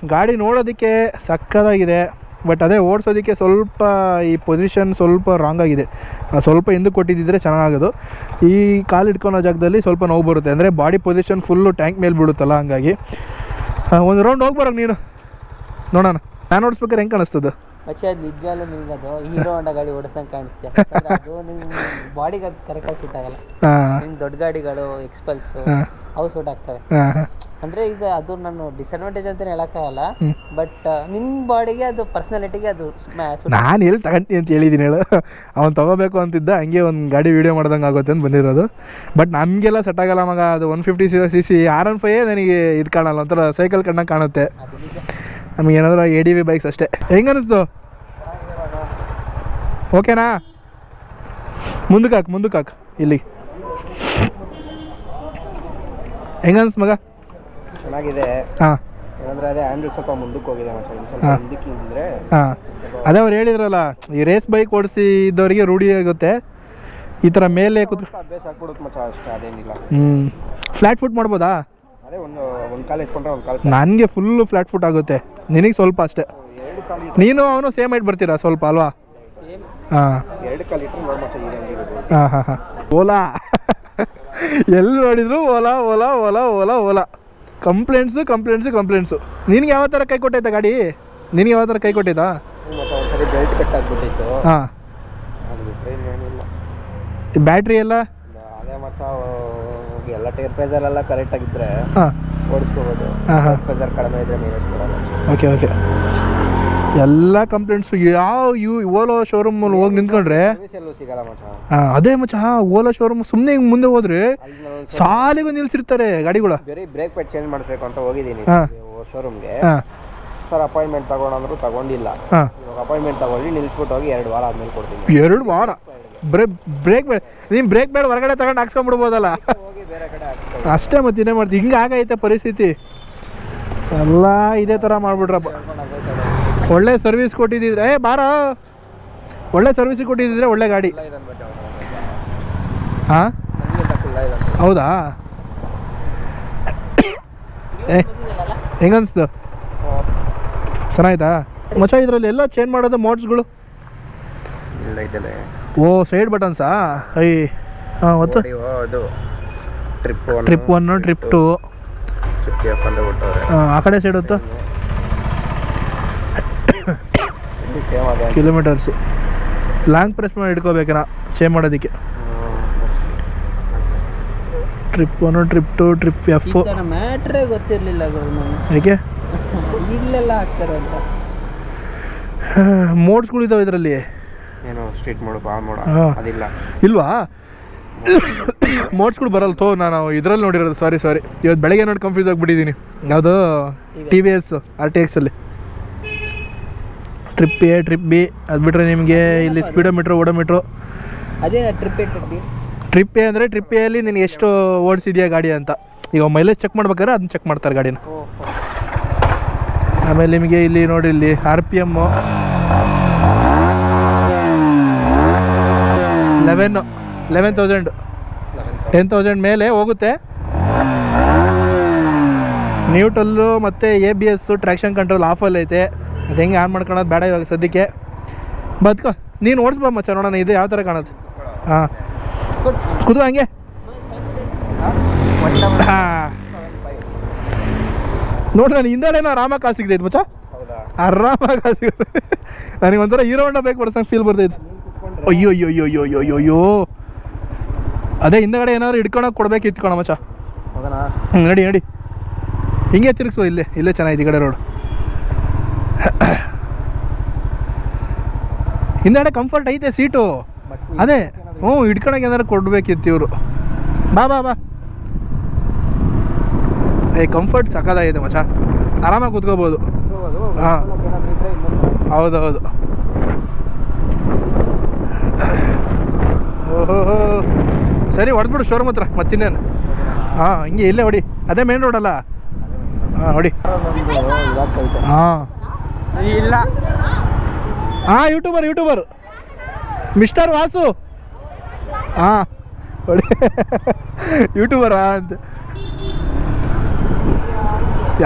ಗಾಡಿ ನೋಡೋದಕ್ಕೆ ಸಕ್ಕತ್ತಾಗಿದೆ. ಬಟ್ ಅದೇ ಓಡಿಸೋದಕ್ಕೆ ಸ್ವಲ್ಪ ಈ ಪೊಸಿಷನ್ ಸ್ವಲ್ಪ ರಾಂಗ್ ಆಗಿದೆ. ಸ್ವಲ್ಪ ಹಿಂದಕ್ಕೆ ಕೊಟ್ಟಿದ್ದಿದ್ರೆ ಚೆನ್ನಾಗೋದು. ಈ ಕಾಲು ಇಟ್ಕೊಳೋ ಜಾಗದಲ್ಲಿ ಸ್ವಲ್ಪ ನೋವು ಬರುತ್ತೆ. ಅಂದರೆ ಬಾಡಿ ಪೊಸಿಷನ್ ಫುಲ್ಲು ಟ್ಯಾಂಕ್ ಮೇಲೆ ಬಿಡುತ್ತಲ್ಲ ಹಂಗಾಗಿ. ಒಂದು ರೌಂಡ್ ಹೋಗ್ಬಾರ ನೀನು. ನೋಡೋಣ. ನಾನು ಓಡಿಸ್ಬೇಕಾದ್ರೆ ಹೆಂಗೆ ಕಾಣಿಸ್ತದೆ? ಮತ್ತೆ ಅದು ನಿಜವಾಗ್ಲೂ ನಿಮ್ಗೆ ಅದು ಹೀರೋ ಹೊಂಡ ಗಾಡಿ ಓಡಿಸ್ದಂಗೆ ಕಾಣಿಸ್ತೀಯ ಅದು ನಿಮ್ಮ ಬಾಡಿಗೆ ಅದು ಕರೆಕ್ಟಾಗಿ ಸೂಟ್ ಆಗಲ್ಲ. ನಿಮ್ಮ ದೊಡ್ಡ ಗಾಡಿಗಳು ಎಕ್ಸ್ಪಲ್ಸು ಅವು ಸೂಟ್ ಆಗ್ತವೆ. ಅಂದರೆ ಈಗ ಅದು ನಾನು ಡಿಸ್ಅಡ್ವಾಂಟೇಜ್ ಅಂತ ಹೇಳಕ್ಕಾಗಲ್ಲ ಬಟ್ ನಿಮ್ಮ ಬಾಡಿಗೆ ಅದು ಪರ್ಸನಾಲಿಟಿಗೆ ಅದು ನಾನು ಎಲ್ಲಿ ತಗೊಂತೀನಿ ಅಂತ ಹೇಳಿದ್ದೀನಿ ಹೇಳು. ಅವ್ನು ತಗೋಬೇಕು ಅಂತಿದ್ದ ಹಂಗೆ ಒಂದು ಗಾಡಿ ವೀಡಿಯೋ ಮಾಡ್ದಂಗೆ ಆಗುತ್ತೆ ಅಂತ ಬಂದಿರೋದು. ಬಟ್ ನಮಗೆಲ್ಲ ಸೆಟ್ ಆಗಲ್ಲ ಮಗ ಅದು one fifty C C R one ಫೈಯೇ ನನಗೆ ಇದು ಕಾಣಲ್ಲ ಒಂಥರ ಸೈಕಲ್ ಕಂಡಂಗೆ ಕಾಣುತ್ತೆ. ನಮಗೆ ಏನಾದರೂ ಎ ಡಿ ವಿ ಬೈಕ್ಸ್ ಅಷ್ಟೇ. ಹೆಂಗೆ ಅನ್ನಿಸ್ತು ಓಕೆನಾ ಮುಂದಕ್ಕೆ ಹಾಕು ಮುಂದಕ್ಕೆ ಹಾಕು ಇಲ್ಲಿ. ಹೆಂಗನ್ಸ್ ಮಗ? ಚೆನ್ನಾಗಿದೆ. ಹಾಂ. ಏನಂದ್ರೆ ಅದೇ ಹ್ಯಾಂಡಲ್ ಸ್ವಲ್ಪ ಮುಂದಕ್ಕೆ ಹೋಗಿದೆ ಸ್ವಲ್ಪ. ಮುಂದಕ್ಕೆ ಹಾಂ. ಅದೇ ಅವ್ರು ಹೇಳಿದ್ರಲ್ಲ ಈ ರೇಸ್ ಬೈಕ್ ಓಡಿಸಿ ಇದ್ದವರಿಗೆ ರೂಢಿ ಆಗುತ್ತೆ. ಈ ಥರ ಮೇಲೆ ಕೂತ್ ಅಭ್ಯಾಸ ಆಗ್ಬಿಡುತ್ತೆ ಮಚ್ಚ ಅಷ್ಟೇ ಅದೇನಿಲ್ಲ. ಹ್ಞೂ ಫ್ಲ್ಯಾಟ್ ಫುಟ್ ಮಾಡ್ಬೋದಾ? ಅದೇ ಒಂದು ಒಂದು ಕಾಲು ಎತ್ಕೊಂಡ್ರೆ ಒಂದು ಕಾಲು ನನಗೆ ಫುಲ್ಲು ಫ್ಲ್ಯಾಟ್ ಫುಟ್ ಆಗುತ್ತೆ. ನಿನಗೆ ಸ್ವಲ್ಪ ಅಷ್ಟೇ. ನೀನು ಅವನು ಸೇಮ್ ಐಟ್ ಬರ್ತೀರಾ ಸ್ವಲ್ಪ ಅಲ್ವಾ? ಹಾಂ. ಹಾಂ ಹಾಂ ಹಾಂ. ಓಲಾ. ಎಲ್ಲಿ ನೋಡಿದ್ರು Ola Ola Ola Ola Ola. Complaints complaints complaints ನಿನಗೆ ಯಾವ ಥರ ಕೈ ಕೊಟ್ಟೈತಾ ಗಾಡಿ? ನಿನಗೆ ಯಾವ ಥರ ಕೈ ಕೊಟ್ಟೈತಾ? ಹಾಂ. ಬ್ಯಾಟ್ರಿ ಎಲ್ಲ? ಎಲ್ಲ ಟೈರ್ ಪ್ರೆಸರ್ ಎಲ್ಲ ಕರೆಕ್ಟ್ ಆಗಿದ್ರೆ ಹಾಂ. ಓಡಿಸ್ಕೋಬೋದು. ಹಾಂ ಹಾಂ ಪ್ರೆಸರ್ ಕಡಿಮೆ ಇದ್ರೆ ಮೈನಸ್ ಕೊಡಲ್ಲ ಓಕೆ ಓಕೆ ಎಲ್ಲ ಕಂಪ್ಲೇಂಟ್ಸು ಯಾವ ಯು ಓಲೋ ಶೋರೂಮಲ್ಲಿ ಹೋಗಿ ನಿಂತ್ಕೊಂಡ್ರೆ ಎಲ್ಲೂ ಸಿಗಲ್ಲ ಮಚ್ಚ. ಹಾಂ ಅದೇ ಮಚ್ಚ ಹಾಂ ಓಲೋ ಶೋರೂಮ್ ಸುಮ್ಮನೆ ಹಿಂಗೆ ಮುಂದೆ ಹೋದ್ರೆ ಸಾಲಿಗೆ ನಿಲ್ಸಿರ್ತಾರೆ ಗಾಡಿಗಳು. ಬೇರೆ ಬ್ರೇಕ್ ಪ್ಯಾಡ್ ಚೇಂಜ್ ಮಾಡಬೇಕು ಅಂತ ಹೋಗಿದ್ದೀನಿ ಓ ಶೋರೂಮ್ಗೆ ಹಾಂ. ಸರ್ ಅಪಾಯಿಂಟ್ಮೆಂಟ್ ತಗೊಂಡ್ರು ತಗೊಂಡಿಲ್ಲ. ಹಾಂ. ಇವಾಗ ಅಪಾಯಿಂಟ್ಮೆಂಟ್ ತಗೊಳ್ಳಿ ನಿಲ್ಸ್ಬಿಟ್ಟು ಹೋಗಿ ಎರಡು ವಾರ ಆದ್ಮೇಲೆ ಕೊಡ್ತೀನಿ. ಎರಡು ವಾರ? ಬ್ರೇಕ್ ಬ್ರೇಕ್ ಬೇಡ ನೀನು ಬ್ರೇಕ್ ಬೇಡ ಹೊರಗಡೆ ತಗೊಂಡು ಹಾಕ್ಸ್ಕೊಂಡ್ಬಿಡ್ಬೋದಲ್ಲ. ಅಷ್ಟೇ ಮತ್ತೆ ಇನ್ನೇ ಮಾಡ್ತೀವಿ ಹಿಂಗೆ ಆಗೈತೆ ಪರಿಸ್ಥಿತಿ. ಎಲ್ಲ ಇದೇ ಥರ ಮಾಡ್ಬಿಡ್ರಪ್ಪ ಒಳ್ಳೆ ಸರ್ವಿಸ್ ಕೊಟ್ಟಿದ್ದಿದ್ರೆ ಏ ಬಾರ. ಒಳ್ಳೆ ಸರ್ವಿಸ್ ಕೊಟ್ಟಿದ್ದಿದ್ರೆ ಒಳ್ಳೆ ಗಾಡಿ. ಹಾಂ? ಹೌದಾ? ಏ ಹೆಂಗನ್ಸ್ತು? ಚೆನ್ನಾಯ್ತಾ? ಮಚ ಇದರಲ್ಲಿ ಎಲ್ಲ ಚೇಂಜ್ ಮಾಡೋದು ಮೋಡ್ಸ್ಗಳು ಓ ಸೈಡ್ ಬಟನ್ಸಾ ಐ ಹಾಂ ಒತ್ತು ಅದು. Trip trip one trip two ಆ ಕಡೆ ಸೈಡ್ ಹೊತ್ತು ಕಿಲೋಮೀಟರ್ಸ್ ಲಾಂಗ್ ಪ್ರೆಸ್ ಮಾಡಿ ಇಟ್ಕೋಬೇಕನ ಚೇಂಜ್ ಮಾಡೋದಕ್ಕೆ. Trip one trip two trip F ಮ್ಯಾಟ್ರೆ ಗೊತ್ತಿರಲಿಲ್ಲ ಯಾಕೆ? ಇಲ್ಲೆಲ್ಲ ಆಗ್ತಾರೆ ಅಂತ. ಮೋಡ್ಸ್ಗಳು ಇದಾವೆ ಇದರಲ್ಲಿ. ಏನು ಸ್ಟ್ರೀಟ್ ಮೋಡ್ ಬಾಲ್ ಮೋಡ ಹಾ. ಅದಿಲ್ಲ. ಇಲ್ವಾ? ಮೋಡ್ಸ್ಗಳು ಬರಲ್ಲ ತೋ ನಾನು ಇದರಲ್ಲಿ ನೋಡಿರೋದು ಸಾರಿ ಸಾರಿ ಇವತ್ತು ಬೆಳಗ್ಗೆ ನೋಡಿ ಕನ್ಫ್ಯೂಸ್ ಆಗಿಬಿಟ್ಟಿದ್ದೀನಿ ಯಾವುದು T V S R T ಎಕ್ಸಲ್ಲಿ trip A trip B ಅದು ಬಿಟ್ಟರೆ ನಿಮಗೆ ಇಲ್ಲಿ ಸ್ಪೀಡೋಮೀಟ್ರ್ ಓಡೋಮೀಟ್ರು ಅದೇ ಟ್ರಿಪ್ ಟ್ರಿಪ್ ಟ್ರಿಪ್ ಎ ಅಂದರೆ ಟ್ರಿಪ್ ಎಲ್ಲಿ ನೀನು ಎಷ್ಟು ಓಡಿಸಿದ್ಯಾ ಗಾಡಿ ಅಂತ. ಈಗ ಮೈಲೇಜ್ ಚೆಕ್ ಮಾಡ್ಬೇಕಾದ್ರೆ ಅದನ್ನ ಚೆಕ್ ಮಾಡ್ತಾರೆ ಗಾಡಿನ. ಆಮೇಲೆ ನಿಮಗೆ ಇಲ್ಲಿ ನೋಡಿ ಇಲ್ಲಿ R P M eleven eleven thousand ten thousand ಮೇಲೆ ಹೋಗುತ್ತೆ. ನ್ಯೂಟಲ್ಲು ಮತ್ತು A B S traction control ಆಫಲ್ಲಿ ಐತೆ. ಅದು ಹೆಂಗೆ ಆನ್ ಮಾಡ್ಕೊಳೋದು ಬೇಡ ಇವಾಗ ಸದ್ಯಕ್ಕೆ. ಬದ್ಕೋ, ನೀನು ಓಡಿಸ್ಬಾ ಮಚ್ಚ, ನೋಡೋಣ, ಇದು ಯಾವ ಥರ ಕಾಣುತ್ತೆ. ಹಾಂ. ಕುದು ಹಂಗೆ. ಹಾಂ. ನೋಡಿ ನಾನು ಹಿಂದೆನೋ ಆರಾಮಾಗಿ ಕಾಲು ಸಿಗ್ತೈತೆ ಮಚ್ಚ. ಆರಾಮಾಗಿ ಕಾಲು ಸಿಗುತ್ತೆ. ನನಗೆ ಒಂಥರ ಹೀರೋ ಹೊಂಡ ಬೇಕು ಬರ್ಸಂಗೆ ಫೀಲ್ ಬರ್ತೈತೆ ಅಯ್ಯೋ ಅಯ್ಯೋ ಅಯ್ಯೋ ಅಯ್ಯೋ ಅಯ್ಯೋ ಅಯ್ಯೋ. ಅದೇ ಹಿಂದಗಡೆ ಏನಾದ್ರು ಹಿಡ್ಕೊಳಕ್ಕೆ ಕೊಡ್ಬೇಕು ಇತ್ಕೊಳ ಮಚ್ಚ. ಹ್ಞೂ ನಡಿ ನಡಿ. ಹಿಂಗೆ ತಿರುಗಿಸು ಇಲ್ಲೇ ಇಲ್ಲೇ ಚೆನ್ನಾಗಿದೆ ಈ ಕಡೆ ರೋಡ್ ಹಿಂದಗಡೆ ಕಂಫರ್ಟ್ ಐತೆ ಸೀಟು ಅದೇ ಹ್ಞೂ ಹಿಡ್ಕೊಳಕ್ಕೆ ಏನಾರು ಕೊಡ್ಬೇಕಿತ್ತು ಇವರು. ಬಾ ಬಾ ಬಾ. ಏ ಕಂಫರ್ಟ್ ಸಕ್ಕದಾಗಿದೆ ಮಚ್ಚ. ಆರಾಮಾಗಿ ಕೂತ್ಕೋಬೋದು. ಹಾಂ. ಹೌದು ಹೌದು ಓಹೋ ಸರಿ ಹೊಡೆದ್ಬಿಡು ಶೋರೂಮ್ ಹತ್ರ ಮತ್ತಿನ್ನೇನು? ಹಾಂ ಹಿಂಗೆ ಇಲ್ಲೇ ಹೊಡಿ. ಅದೇ ಮೇನ್ ರೋಡಲ್ಲ ಹಾಂ ಹೊಡಿ. ಹಾಂ. ಇಲ್ಲ. ಹಾಂ ಯೂಟ್ಯೂಬರ್ ಯೂಟ್ಯೂಬರ್ ಮಿಸ್ಟರ್ ವಾಸು. ಹಾಂ ಹೊಡಿ. ಯೂಟ್ಯೂಬರಾ ಅಂತ.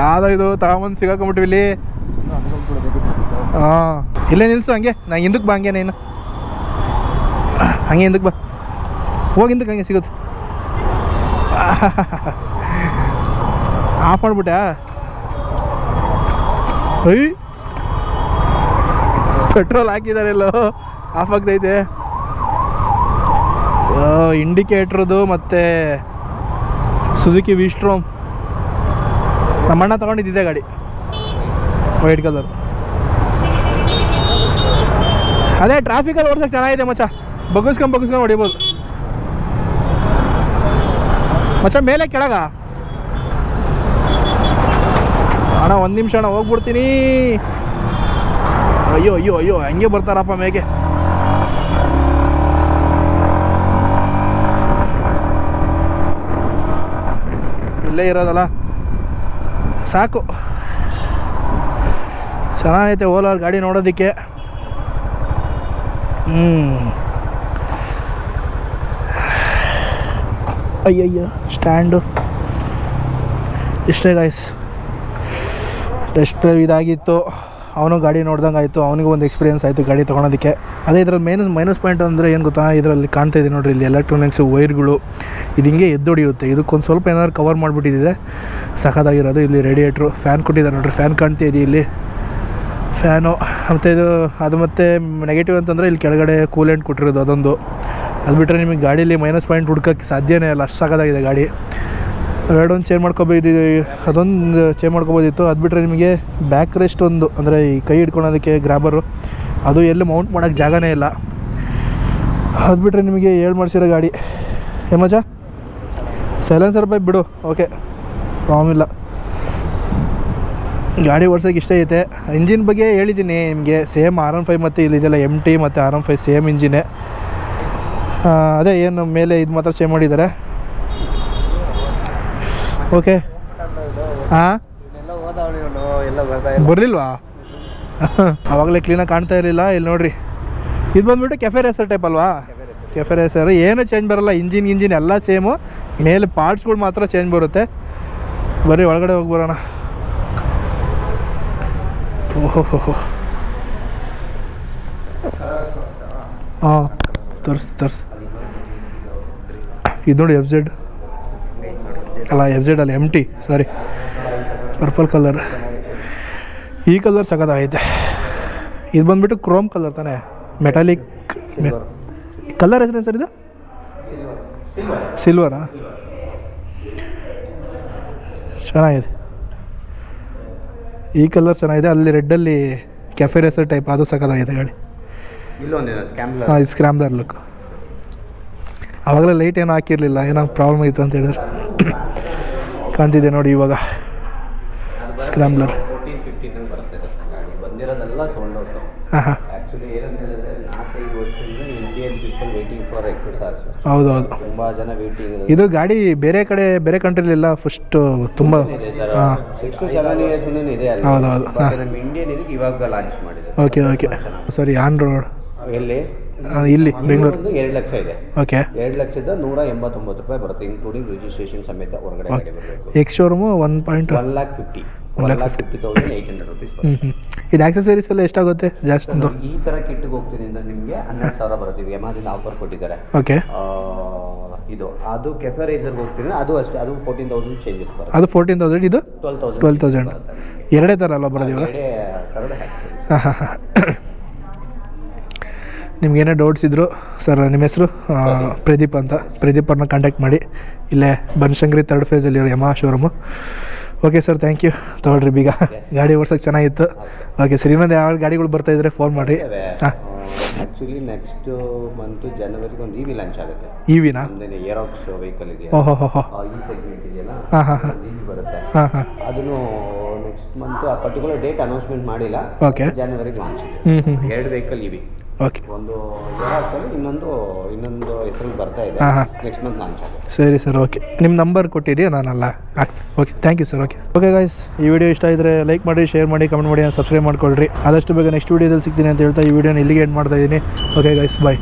ಯಾವುದೋ ಇದು ತಗೊಂಬಂದು ಸಿಗಾಕೊಂಬಿಟ್ವಿ ಇಲ್ಲಿ. ಹಾಂ. ಇಲ್ಲೇ ನಿಲ್ಸು ಹಂಗೆ. ನಾ ಹಿಂದಕ್ಕೆ ಬಾ ಹಂಗೆ ನೀನು. ಹಂಗೆ ಹಿಂದಕ್ಕೆ ಬಾ. ಹೋಗಿ ಹಿಂದಕ್ಕೆ ಹಂಗೆ ಸಿಗುತ್ತೆ. ಆಫ್ ಮಾಡ್ಬಿಟ್ಟ. ಐ. ಪೆಟ್ರೋಲ್ ಹಾಕಿದ್ದಾರೆ ಎಲ್ಲೋ. ಆಫ್ ಆಗ್ತೈತೆ. ಇಂಡಿಕೇಟ್ರದು ಮತ್ತು ಸುಜುಕಿ ವಿಸ್ಟ್ರೋಮ್ ನಮ್ಮಣ್ಣ ತಗೊಂಡಿದ್ದಿದೆ ಗಾಡಿ. ವೈಟ್ ಕಲರ್ ಅದೇ ಟ್ರಾಫಿಕಲ್ಲಿ ಓಡಿಸೋಕೆ ಚೆನ್ನಾಗಿದೆ ಮಚ್ಚ. ಬಗ್ಗಿಸ್ಕೊಂಡು ಬಗ್ಗಿಸ್ಕೊಂಡು ಹೊಡಿಬೋದು. ಮಚ್ಚ ಮೇಲೆ ಕೆಳಗ. ಅಣ್ಣ, ಒಂದು ನಿಮಿಷ ಅಣ್ಣ, ಹೋಗ್ಬಿಡ್ತೀನಿ. ಅಯ್ಯೋ ಅಯ್ಯೋ ಅಯ್ಯೋ, ಹಂಗೆ ಬರ್ತಾರಪ್ಪ ಮೇಗೆ ಇಲ್ಲೇ ಇರೋದಲ್ಲ. ಸಾಕು. ಚೆನ್ನಾಗೈತೆ ಓಲಾ ಗಾಡಿ ನೋಡೋದಕ್ಕೆ. ಹ್ಞೂ ಅಯ್ಯಯ್ಯ, ಸ್ಟ್ಯಾಂಡು. ಇಷ್ಟೇ ಗಾಯ್ಸ್ ಟೆಸ್ಟ್ ಇದಾಗಿತ್ತು. ಅವನು ಗಾಡಿ ನೋಡ್ದಂಗೆ ಆಯಿತು. ಅವನಿಗೂ ಒಂದು ಎಕ್ಸ್ಪೀರಿಯನ್ಸ್ ಆಯಿತು ಗಾಡಿ ತೊಗೊಳೋದಕ್ಕೆ. ಅದೇ ಇದರಲ್ಲಿ ಮೈನಸ್ ಮೈನಸ್ ಪಾಯಿಂಟ್ ಅಂದರೆ ಏನು ಗೊತ್ತಾ? ಇದರಲ್ಲಿ ಕಾಣ್ತಾ ಇದೆ ನೋಡಿರಿ ಇಲ್ಲಿ ಎಲೆಕ್ಟ್ರಾನಿಕ್ಸ್ ವೈರ್ಗಳು ಇದು ಹಿಂಗೆ ಎದ್ದೊಡಿಯುತ್ತೆ. ಇದಕ್ಕೊಂದು ಸ್ವಲ್ಪ ಏನಾದ್ರು ಕವರ್ ಮಾಡಿಬಿಟ್ಟಿದೆ ಸಖತ್ತಾಗಿರೋದು. ಇಲ್ಲಿ ರೇಡಿಯೇಟ್ರು ಫ್ಯಾನ್ ಕೊಟ್ಟಿದ್ದಾರೆ ನೋಡ್ರಿ. ಫ್ಯಾನ್ ಕಾಣ್ತಾ ಇದೆ ಇಲ್ಲಿ. ಫ್ಯಾನು ಮತ್ತು ಇದು, ಅದು ಮತ್ತು ನೆಗೆಟಿವ್ ಅಂತಂದರೆ ಇಲ್ಲಿ ಕೆಳಗಡೆ ಕೂಲೆಂಟ್ ಕೊಟ್ಟಿರೋದು ಅದೊಂದು. ಅದು ಬಿಟ್ಟರೆ ನಿಮಗೆ ಗಾಡೀಲಿ ಮೈನಸ್ ಪಾಯಿಂಟ್ ಹುಡ್ಕೋಕ್ಕೆ ಸಾಧ್ಯನೇ ಇಲ್ಲ, ಅಷ್ಟು ಸಾಕಾಗಿದೆ ಗಾಡಿ. ಎರಡೊಂದು ಚೇಂಜ್ ಮಾಡ್ಕೋಬೋದು ಅದೊಂದು ಚೇಂಜ್ ಮಾಡ್ಕೋಬೋದಿತ್ತು. ಅದು ಬಿಟ್ಟರೆ ನಿಮಗೆ ಬ್ಯಾಕ್ ರೆಸ್ಟ್ ಒಂದು, ಅಂದರೆ ಈ ಕೈ ಹಿಡ್ಕೊಳೋದಕ್ಕೆ ಗ್ರಾಬರು ಅದು ಎಲ್ಲಿ ಮೌಂಟ್ ಮಾಡೋಕ್ಕೆ ಜಾಗನೇ ಇಲ್ಲ. ಅದು ಬಿಟ್ಟರೆ ನಿಮಗೆ ಏಳು ಮಾಡಿಸಿರೋ ಗಾಡಿ. ಏಮಜ ಸೈಲೆನ್ಸರ್ ಬೈ ಬಿಡು ಓಕೆ ಪ್ರಾಬ್ಲಮ್ ಇಲ್ಲ. ಗಾಡಿ ಓಡ್ಸೋಕೆ ಇಷ್ಟ ಐತೆ. ಇಂಜಿನ್ ಬಗ್ಗೆ ಹೇಳಿದ್ದೀನಿ ನಿಮಗೆ ಸೇಮ್ ಆರ್ ಎನ್ ಫೈವ್ ಮತ್ತು ಇಲ್ಲಿದೆಲ್ಲ ಎಂ ಟಿ ಮತ್ತು ಆರ್ ಎನ್ ಫೈವ್ ಸೇಮ್ ಇಂಜಿನೇ ಅದೇ ಏನು ಮೇಲೆ ಇದು ಮಾತ್ರ ಚೇಂಜ್ ಮಾಡಿದ್ದಾರೆ. ಓಕೆ ಹಾಂ ಬರಲಿಲ್ವಾ? ಆವಾಗಲೇ ಕ್ಲೀನಾಗಿ ಕಾಣ್ತಾ ಇರಲಿಲ್ಲ, ಇಲ್ಲಿ ನೋಡ್ರಿ. ಇದು ಬಂದ್ಬಿಟ್ಟು ಕೆಫೆ ರೇಸರ್ ಟೈಪ್ ಅಲ್ವಾ? ಕೆಫೆ ರೇಸರ್ ಏನು ಚೇಂಜ್ ಬರಲ್ಲ ಇಂಜಿನ್ ಇಂಜಿನ್ ಎಲ್ಲ ಸೇಮು ಮೇಲೆ ಪಾರ್ಟ್ಸ್ಗಳು ಮಾತ್ರ ಚೇಂಜ್ ಬರುತ್ತೆ. ಬರೀ ಒಳಗಡೆ ಹೋಗಿ ಬರೋಣ. ಓಹೋ ಹಾಂ ತೋರಿಸ್ ತರ್ಸ್. ಇದು ನೋಡಿ ಎಫ್ ಜೆಡ್ ಅಲ್ಲ ಎಫ್ ಜೆಡ್ ಅಲ್ಲ M T sorry purple colour ಈ ಕಲರ್ ಸಗದಾಗೈತೆ ಇದು ಬಂದುಬಿಟ್ಟು ಕ್ರೋಮ್ ಕಲರ್ ತಾನೆ? ಮೆಟಾಲಿಕ್ ಕಲರ್ ಹೆಸರೇನು ಸರ್ ಇದು? ಸಿಲ್ವರಾ ಚೆನ್ನಾಗಿದೆ. ಈ ಕಲರ್ ಚೆನ್ನಾಗಿದೆ. ಅಲ್ಲಿ ರೆಡ್ಡಲ್ಲಿ ಕೆಫೆ ರೆಸರ್ ಟೈಪ್ ಅದು ಸಖತ್ತಾಗಿದೆ ಗಾಡಿ ಇಲ್ಲೊಂದೇನು ಸ್ಕ್ಯಾಮ್ಲರ್ ಹಾಂ ಇದು ಲುಕ್ ಆವಾಗಲೇ ಲೈಟ್ ಏನೂ ಹಾಕಿರಲಿಲ್ಲ ಏನೋ ಪ್ರಾಬ್ಲಮ್ ಇತ್ತು ಅಂತ ಹೇಳಿದ್ರೆ. ಕಾಣ್ತಿದೆ ನೋಡಿ ಇವಾಗ. ಸ್ಕ್ರಾಮ್ಲರ್ ಫೋರ್ಟೀನ್ ಫಿಫ್ಟೀನ್ ಹಂಗೆ ಬರುತ್ತೆ ಇದು ಗಾಡಿ? ಬಂದಿರೋದೆಲ್ಲ ಸೋಲ್ಡ್ ಔಟ್ ಹಾಂ ಹಾಂ. ಆ್ಯಕ್ಚುಲಿ ಏನಂತ ಹೇಳಿದ್ರೆ ನಾಲ್ಕೈದು ವರ್ಷದಿಂದ Indian people waiting for X S R sir ಹೌದು ಹೌದು ತುಂಬ ಜನ ವೇಟಿಂಗ್ ಇದು ಗಾಡಿ ಬೇರೆ ಕಡೆ ಬೇರೆ ಕಂಟ್ರಿಲಿಲ್ಲ ಫಸ್ಟ್ ತುಂಬ ಇದೆ ಸರ್. ಹಾಂ. ಸಿಕ್ಸ್ ಟು ಸೆವೆನ್ ಇಯರ್ಸ್ ಇದೆ ಅಲ್ಲಿ. ಹೌದು, ಹೌದು. But ಹಾ. ನಮ್ಮ ಇಂಡಿಯನ್ ಇದಕ್ಕೆ ಇವಾಗ ಲಾಂಚ್ ಮಾಡಿದೆ ಓಕೆ ಓಕೆ ಸರಿ ಆನ್ ರೋಡ್ ಎಲ್ಲಿ? ಇಲ್ಲಿ ಬೆಂಗಳೂರು. ಎರಡು ಲಕ್ಷ ಇದೆ. ಓಕೆ. ಎರಡು ಲಕ್ಷದ ನೂರ ಎಂಬತ್ತೊಂಬತ್ತು ರೂಪಾಯಿ ಬರುತ್ತೆ ಇನ್ಕ್ಲೂಡಿಂಗ್ ರಿಜಿಸ್ಟ್ರೇಷನ್ ಸಮೇತ ಹೊರಗಡೆ ಗಾಡಿ ಬರಬೇಕು. Ex showroom one point one lakh fifty one lakh fifty thousand eight hundred rupees ಇದು ಆಕ್ಸೆಸರೀಸ್ ಎಲ್ಲ ಎಷ್ಟಾಗುತ್ತೆ? ಜಾಸ್ತಿ ಒಂದು ಈ ಥರ ಕಿಟ್ಟಿಗೆ ಹೋಗ್ತೀನಿ ಅಂದ್ರೆ ನಿಮಗೆ ಹನ್ನೆರಡು ಸಾವಿರ ಬರ್ತೀವಿ ಎಮಾದಿಂದ ಆಫರ್ ಕೊಟ್ಟಿದ್ದಾರೆ. ಓಕೆ. ಇದು ಅದು ಕೆಫೆ ರೈಸರ್ಗೆ ಹೋಗ್ತೀನಿ ಅದು ಅಷ್ಟೇ ಅದು ಫೋರ್ಟೀನ್ ತೌಸಂಡ್ ಚೇಂಜಸ್ ಬರುತ್ತೆ. ಅದು ಫೋರ್ಟೀನ್ ತೌಸಂಡ್ ಇದು? ಟ್ವೆಲ್ ತೌಸಂಡ್ ಟ್ವೆಲ್ ತೌಸಂಡ್ ಎರಡೇ ಥರ ಅಲ್ಲ ಬರೋದು ಇವಾಗ? ಎರಡೇ ಥರದ ಹಾಂ ಹಾಂ ಹಾಂ. ನಿಮ್ಗೆ ಏನೇ ಡೌಟ್ಸ್ ಇದ್ದರು ಸರ್ ನಿಮ್ಮ ಹೆಸರು ಪ್ರದೀಪ್ ಅಂತ. ಪ್ರದೀಪ್ ಅವ್ರನ್ನ ಕಾಂಟ್ಯಾಕ್ಟ್ ಮಾಡಿ. ಇಲ್ಲೇ Banashankari third ಫೇಸಲ್ಲಿರೋ Yamaha showroom okay sir thank you ತೊಗೊಳ್ರಿ ಬೀಗ. ಗಾಡಿ ಓಡ್ಸೋಕೆ ಚೆನ್ನಾಗಿತ್ತು. ಓಕೆ ಸರ್ ಇನ್ನೊಂದು ಯಾವ ಗಾಡಿಗಳು ಬರ್ತಾ ಇದ್ರೆ ಫೋನ್ ಮಾಡಿ. ಹಾಂ. ಆ್ಯಕ್ಚುಲಿ ನೆಕ್ಸ್ಟ್ ಮಂತ್ ಜನವರಿಗೆ ಒಂದು ಇವಿ ಲಾಂಚ್ ಆಗುತ್ತೆ. ಇ ವಿನಾ ಏರೋಕ್ಸ್ ವೆಹಿಕಲ್ ಇದೆ ಓಹೋ ಹೋ ಹೋ ಆ, ಈ ಸೆಗ್ಮೆಂಟ್ ಇದೆಯಲ್ಲ? ಹಾಂ ಹಾಂ ಹಾಂ. ಬರುತ್ತೆ. ಹಾಂ ಹಾಂ. ಅದನ್ನು ನೆಕ್ಸ್ಟ್ ಮಂತ್ ಆ ಪರ್ಟಿಕ್ಯುಲರ್ ಡೇಟ್ ಅನೌನ್ಸ್ಮೆಂಟ್ ಮಾಡಿಲ್ಲ. ಓಕೆ ಜನವರಿಗೆ ಲಾಂಚ್ ಹ್ಞೂ ಹ್ಞೂ ಎರಡು ವೆಹಿಕಲ್ ಇವಿ ಓಕೆ ಒಂದು ಇನ್ನೊಂದು ಇನ್ನೊಂದು ಹೆಸರು ಬರ್ತಾ ಇದೆ. ಹಾಂ ಹಾಂ ನೆಕ್ಸ್ಟ್ ಮಂತ್ ಲಾಂಚ್ ಆಗುತ್ತೆ. ಸರಿ ಸರ್ ಓಕೆ ನಿಮ್ಮ ನಂಬರ್ ಕೊಟ್ಟಿರಿ ನಾನಲ್ಲ. ಹಾಕ್ತೀನಿ okay thank you sir okay okay guys ಈ ವಿಡಿಯೋ ಇಷ್ಟ ಇದ್ದರೆ ಲೈಕ್ ಮಾಡಿ ಶೇರ್ ಮಾಡಿ ಕಮೆಂಟ್ ಮಾಡಿ ಸಬ್ಸ್ಕ್ರೈಬ್ ಮಾಡ್ಕೊಳ್ರಿ. ಆದಷ್ಟು ಬೇಗ ನೆಕ್ಸ್ಟ್ ವೀಡಿಯೋದಲ್ಲಿ ಸಿಗ್ತೀನಿ ಅಂತ ಹೇಳ್ತಾ ಈ ವಿಡಿಯೋನ ಇಲ್ಲಿಗೆ ಎಂಡ್ ಮಾಡ್ತಾ ಇದ್ದೀನಿ. ಓಕೆ ಗಾಯ್ಸ್ ಬಾಯ್